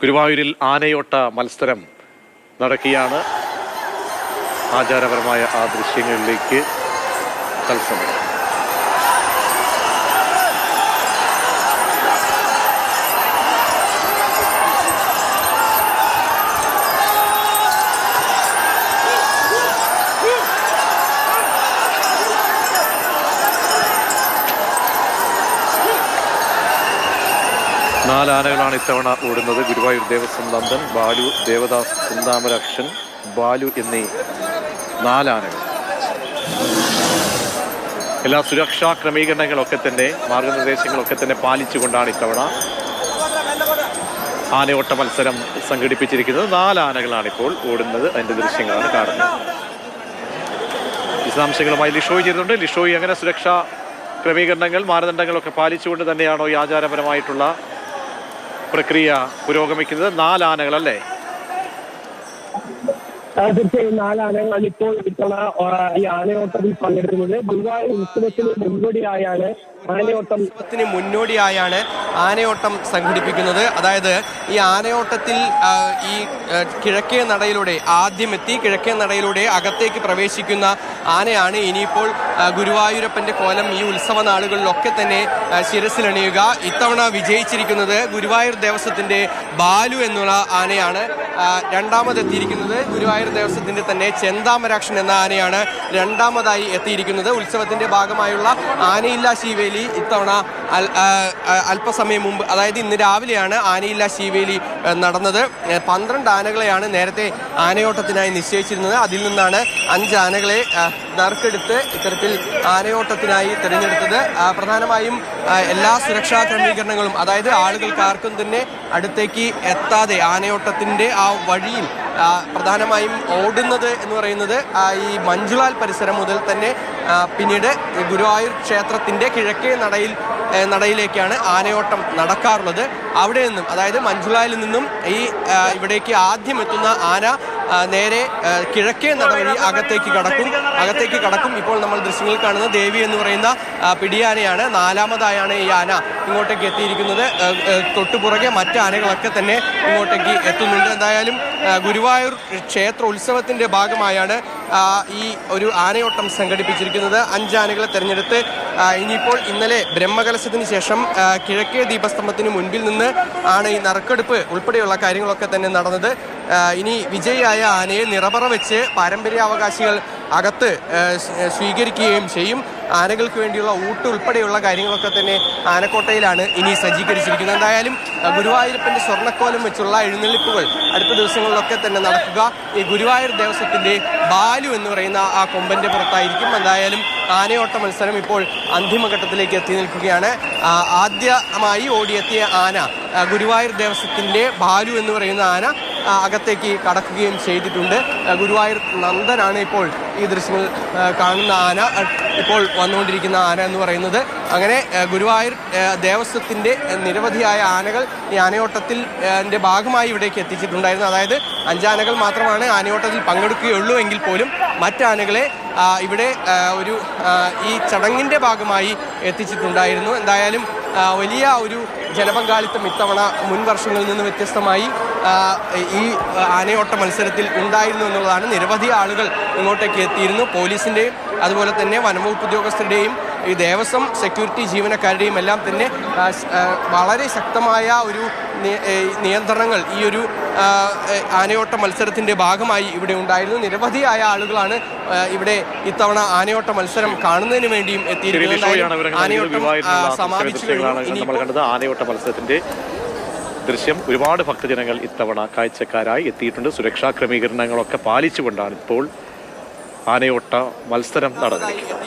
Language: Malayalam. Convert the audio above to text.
ഗുരുവായൂരിൽ ആനയോട്ട മത്സരം നടക്കുകയാണ്. ആചാരപരമായ ആ ദൃശ്യങ്ങളിലേക്ക് തത്സമയം. നാലാനകളാണ് ഇത്തവണ ഓടുന്നത്. ഗുരുവായൂർ ദേവസ്വം നന്ദൻ ബാലു ദേവദാസ് കുന്താമരാക്ഷൻ ബാലു എന്നീ നാലാനകൾ എല്ലാ സുരക്ഷാ ക്രമീകരണങ്ങളൊക്കെ തന്നെ മാർഗനിർദ്ദേശങ്ങളൊക്കെ തന്നെ പാലിച്ചുകൊണ്ടാണ് ഇത്തവണ ആനയോട്ട മത്സരം സംഘടിപ്പിച്ചിരിക്കുന്നത്. നാലാനകളാണ് ഇപ്പോൾ ഓടുന്നത്. അതിന്റെ ദൃശ്യങ്ങളാണ് കാണുന്നത്. വിശദാംശങ്ങളുമായി ലിഷോയ് ചെയ്തിട്ടുണ്ട് ലിഷോയ് അങ്ങനെ സുരക്ഷാ ക്രമീകരണങ്ങൾ മാനദണ്ഡങ്ങളൊക്കെ പാലിച്ചുകൊണ്ട് തന്നെയാണോ ഈ ആചാരപരമായിട്ടുള്ള പ്രക്രിയ പുരോഗമിക്കുന്നത് നാലാനകൾ തീർച്ചയായും നാലാനകൾ ഇപ്പോൾ ഇത്തവണ ഈ ആനയോട്ടത്തിൽ പങ്കെടുക്കുന്നത്. ഗുരുവായൂർ ഉത്സവത്തിന് മുൻകൂടിയായാണ് ആനയോട്ടം മുന്നോടിയായാണ് ആനയോട്ടം സംഘടിപ്പിക്കുന്നത്. അതായത് ഈ ആനയോട്ടത്തിൽ ഈ കിഴക്കേ നടയിലൂടെ ആദ്യം എത്തി കിഴക്കേ നടയിലൂടെ അകത്തേക്ക് പ്രവേശിക്കുന്ന ആനയാണ് ഇനിയിപ്പോൾ ഗുരുവായൂരപ്പന്റെ കോലം ഈ ഉത്സവ നാളുകളിലൊക്കെ തന്നെ ശിരസിലണിയുക. ഇത്തവണ വിജയിച്ചിരിക്കുന്നത് ഗുരുവായൂർ ദേവസ്വത്തിന്റെ ബാലു എന്നുള്ള ആനയാണ്. രണ്ടാമത് രണ്ടാമതെത്തിയിരിക്കുന്നത് ഗുരുവായൂർ ദേവസ്വത്തിന്റെ തന്നെ ചെന്താമരാക്ഷൻ എന്ന ആനയാണ് രണ്ടാമതായി എത്തിയിരിക്കുന്നത്. ഉത്സവത്തിന്റെ ഭാഗമായുള്ള ആനയില്ല ശിവേലി ഇത്തവണ അല്പസമയം മുമ്പ് അതായത് ഇന്ന് രാവിലെയാണ് ആനയില്ല ശിവേലി നടന്നത്. പന്ത്രണ്ട് ആനകളെയാണ് നേരത്തെ ആനയോട്ടത്തിനായി നിശ്ചയിച്ചിരുന്നത്. അതിൽ നിന്നാണ് അഞ്ച് ആനകളെ നറുക്കെടുത്ത് ഇത്തരത്തിൽ ആനയോട്ടത്തിനായി തിരഞ്ഞെടുത്തത്. പ്രധാനമായും എല്ലാ സുരക്ഷാ ക്രമീകരണങ്ങളും അതായത് ആളുകൾക്ക് ആർക്കും തന്നെ അടുത്തേക്ക് എത്താതെ ആനയോട്ടത്തിന്റെ ആ വഴിയിൽ പ്രധാനമായും ഓടുന്നത് എന്ന് പറയുന്നത് ഈ മഞ്ജുളാൽ പരിസരം മുതൽ തന്നെ പിന്നീട് ഗുരുവായൂർ ക്ഷേത്രത്തിന്റെ കിഴക്കേ നടയിൽ നടയിലേക്കാണ് ആനയോട്ടം നടക്കാറുള്ളത്. അവിടെ നിന്നും അതായത് മഞ്ജുളായിൽ നിന്നും ഈ ഇവിടേക്ക് ആദ്യം എത്തുന്ന ആന നേരെ കിഴക്കേ നട വഴി അകത്തേക്ക് കടക്കും. അകത്തേക്ക് കടക്കും. ഇപ്പോൾ നമ്മൾ ദൃശ്യങ്ങളിൽ കാണുന്ന ദേവി എന്ന് പറയുന്ന പിടിയാനയാണ്. നാലാമതായാണ് ഈ ആന ഇങ്ങോട്ടേക്ക് എത്തിയിരിക്കുന്നത്. തൊട്ടുപുറകെ മറ്റ് ആനകളൊക്കെ തന്നെ ഇങ്ങോട്ടേക്ക് എത്തുന്നുണ്ട്. എന്തായാലും ഗുരുവായൂർ ക്ഷേത്ര ഉത്സവത്തിന്റെ ഭാഗമായാണ് ഈ ഒരു ആനയോട്ടം സംഘടിപ്പിച്ചിരിക്കുന്നത് അഞ്ച് ആനകളെ തെരഞ്ഞെടുത്ത് ഇനിയിപ്പോൾ ഇന്നലെ ബ്രഹ്മകലശത്തിന് ശേഷം കിഴക്കേ ദീപസ്തംഭത്തിന് മുൻപിൽ നിന്ന് ആണ് ഈ നറുക്കെടുപ്പ് ഉൾപ്പെടെയുള്ള കാര്യങ്ങളൊക്കെ തന്നെ നടന്നത്. ഇനി വിജയിയായ ആനയെ നിറപറ വെച്ച് പാരമ്പര്യാവകാശികൾ അകത്ത് സ്വീകരിക്കുകയും ചെയ്യും. ആനകൾക്ക് വേണ്ടിയുള്ള ഊട്ട് ഉൾപ്പെടെയുള്ള കാര്യങ്ങളൊക്കെ തന്നെ ആനക്കോട്ടയിലാണ് ഇനി സജ്ജീകരിച്ചിരിക്കുന്നത്. എന്തായാലും ഗുരുവായൂരപ്പന്റെ സ്വർണക്കോലം വെച്ചുള്ള എഴുന്നള്ളിപ്പുകൾ അടുത്ത ദിവസങ്ങളിലൊക്കെ തന്നെ നടക്കുക. ഈ ഗുരുവായൂർ ദേവസ്വത്തിന്റെ ബാലു എന്ന് പറയുന്ന ആ കൊമ്പന്റെ പുറത്തായിരിക്കും. എന്തായാലും ആനയോട്ട മത്സരം ഇപ്പോൾ അന്തിമഘട്ടത്തിലേക്ക് എത്തി നിൽക്കുകയാണ്. ആദ്യമായി ഓടിയെത്തിയ ആന ഗുരുവായൂർ ദേവസ്വത്തിന്റെ ബാലു എന്ന് പറയുന്ന ആന അകത്തേക്ക് കടക്കുകയും ചെയ്തിട്ടുണ്ട്. ഗുരുവായൂർ നന്ദനാണ് ഇപ്പോൾ ഈ ദൃശ്യങ്ങൾ കാണുന്ന ആന. ഇപ്പോൾ വന്നുകൊണ്ടിരിക്കുന്ന ആന എന്ന് പറയുന്നത്. അങ്ങനെ ഗുരുവായൂർ ദേവസ്വത്തിന്റെ നിരവധിയായ ആനകൾ ഈ ആനയോട്ടത്തിൽ ഭാഗമായി ഇവിടേക്ക് എത്തിച്ചിട്ടുണ്ടായിരുന്നു. അതായത് അഞ്ചാനകൾ മാത്രമാണ് ആനയോട്ടത്തിൽ പങ്കെടുക്കുകയുള്ളൂ എങ്കിൽ പോലും മറ്റാനകളെ ഇവിടെ ഒരു ഈ ചടങ്ങിന്റെ ഭാഗമായി എത്തിച്ചിട്ടുണ്ടായിരുന്നു. എന്തായാലും വലിയ ഒരു ജനപങ്കാളിത്തം ഇത്തവണ മുൻ വർഷങ്ങളിൽ നിന്ന് വ്യത്യസ്തമായി ഈ ആനയോട്ട മത്സരത്തിൽ ഉണ്ടായിരുന്നു എന്നുള്ളതാണ് നിരവധി ആളുകൾ ഇങ്ങോട്ടേക്ക് എത്തിയിരുന്നു. പോലീസിന്റെയും അതുപോലെ തന്നെ വനംവകുപ്പ് ഉദ്യോഗസ്ഥരുടെയും ഈ ദേവസ്വം സെക്യൂരിറ്റി ജീവനക്കാരുടെയും എല്ലാം തന്നെ വളരെ ശക്തമായ ഒരു നിയന്ത്രണങ്ങൾ ഈ ഒരു ആനയോട്ട മത്സരത്തിന്റെ ഭാഗമായി ഇവിടെ ഉണ്ടായിരുന്നു. നിരവധിയായ ആളുകളാണ് ഇവിടെ ഇത്തവണ ആനയോട്ട മത്സരം കാണുന്നതിന് വേണ്ടിയും എത്തിയിരിക്കുന്നത്. ആനയോട്ടം സമാപിച്ചു ആനയോട്ട മത്സരത്തിന്റെ ദൃശ്യം ഒരുപാട് ഭക്തജനങ്ങൾ ഇത്തവണ കാഴ്ചക്കാരായി എത്തിയിട്ടുണ്ട്. സുരക്ഷാ ക്രമീകരണങ്ങളൊക്കെ പാലിച്ചുകൊണ്ടാണ് ഇപ്പോൾ ആനയോട്ട മത്സരം നടന്നിരിക്കുന്നത്.